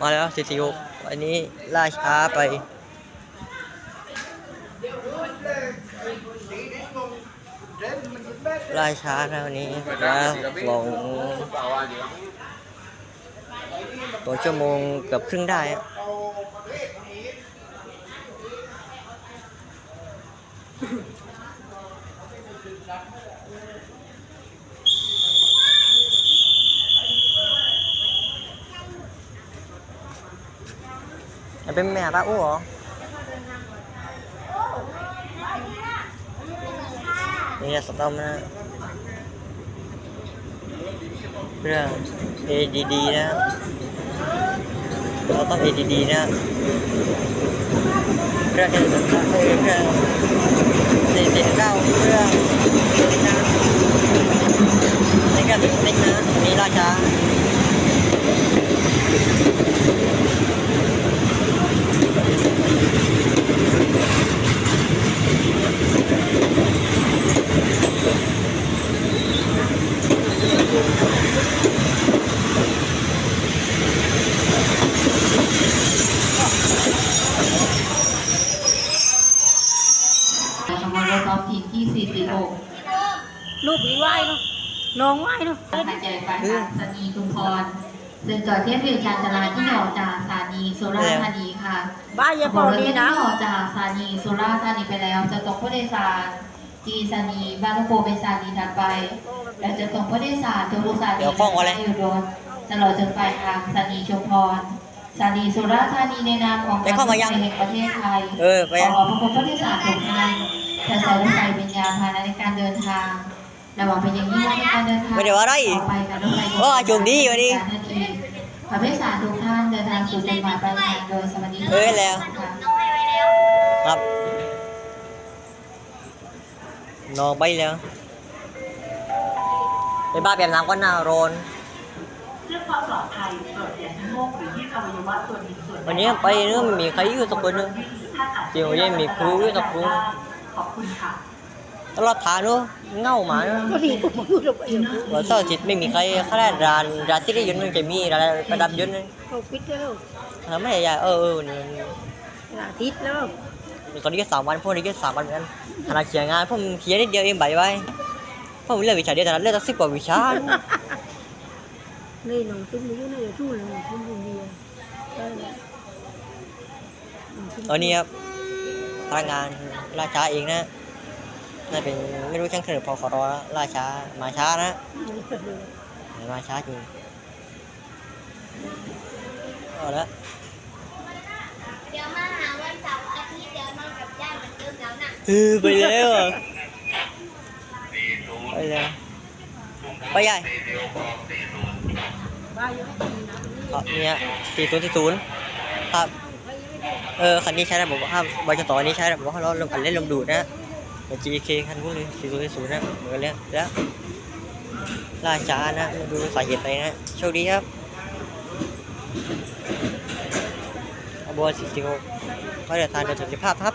มาแล้วสี่สี่หกอันนี้ล่าช้าไปล่าช้านะวันนี้แล้วลงสองชั่วโมงเกือบครึ่งได้ มันเป็นแม่ป้าอู้เหรอนี่สต็อมนะเรื่อง ADD นะเราต้อง ADD นะเรื่องที่สำคัญคือเรื่องสี่สี่เก้าเรื่องนี่ก็เป็นเล็กนะมีราชา ชมรมรอบทีมที่446 ลูกมีไหวเนาะน้องไหวเนาะตั้งใจไปทางสถานีชุมพรซึ่งจอดเทียบเรือจานจราที่ออกจากสถานีโซราษฎร์ธานีค่ะบ้านอย่าปอดีนะที่ออกจากสถานีโซราษฎร์ธานีไปแล้ว จะตกผู้โดยสารที่สถานีบ้านลูกโป่งเป็นสถานีถัดไปและจะส่งผู้โดยสารจนรู้สถานีเดี๋ยวข้องอะไรอยู่รถตลอดจนปลายทางสถานีชุมพร สถานีโซราษฎร์ธานีในนามของได้ข้องมายังรถไฟแห่งประเทศไทยเออไปขยังอพระคุณผู้โดยสารทุกท่านจะใช้รถไฟเป็นยานพาหนะในการเดินทางระหว่างเป็นอย่างยิ่งว่าในการเดินทางไม่ได้ว่าอะไรต่อไปการรถไฟโอ้โชคดีวันนี้ขอผู้โดยสารทุกท่านเดินทางสู่จุดหมายปลายทางโดยสวัสดีเอ้ยแล้วค่ะครับนอนไปแล้วไปบ้านเปลี่ยนน้ำก็น่าร้อน เพื่อความปลอดภัยโปรดอย่าชะโงกหรือยื่นอวัยวะส่วนหนึ่งส่วนใดวันนี้ไปเนื้อไม่มีใครอยู่สักคนหนึงท่านอาจจะเดี๋ยวยังมีครูอยู่สักครู ขอบคุณค่ะตลอดทางเนอะเง่าหมาเนอะก็ดีผมพูดออกไปอย่างนี้วันเสาร์อาทิตย์ไม่มีใครเขาได้ร้านร้านที่ได้ยนต์มันจะมีร้านประดับยนต์นึงเขาปิดแล้วทำไม่ได้ยายเออเออนี่อาทิตย์แล้วตอนนี้ก็สามวันพวกนี้ก็สามวันเหมือนกันขนาดเขียนงานผมเขียนนิดเดียวเองใบไว้ผมเลือกวิชาเดียวแต่ละเลือกตั้งสิบกว่าวิชา นี่น้องขึ้นมาอยู่ในชู้เลยน้องขึ้นมาเดียวได้แล้วตอนนี้ครับพนักงานล่าช้าเองนะน่าเป็นไม่รู้ช่างเถอะพอขอรอล่าช้ามาช้านะมาช้าจริงเอาละเดี๋ยวมาหาวันเสาร์อาทิตย์เดี๋ยวนอนกับย่าเหมือนเดิมแล้วนะเออไปแล้วอะไปแล้ว ไปใหญ่ครับเนี่ยสี่ศูนย์สี่ศูนย์ครับ เออ คันนี้ใช้ระบบว่าบริษัทต่อนี้ใช้ระบบว่าเราลงกันเล่นลมดูดนะเหมือน GK คันพวกนี้สี่ศูนย์สี่ศูนย์นะเหมือนกันแล้วแล้วล่าช้านะไม่รู้สาเหตุไรนะ โชคดีครับอบอลสี่สิบหกก็เดินทางโดยสุขภาพครับ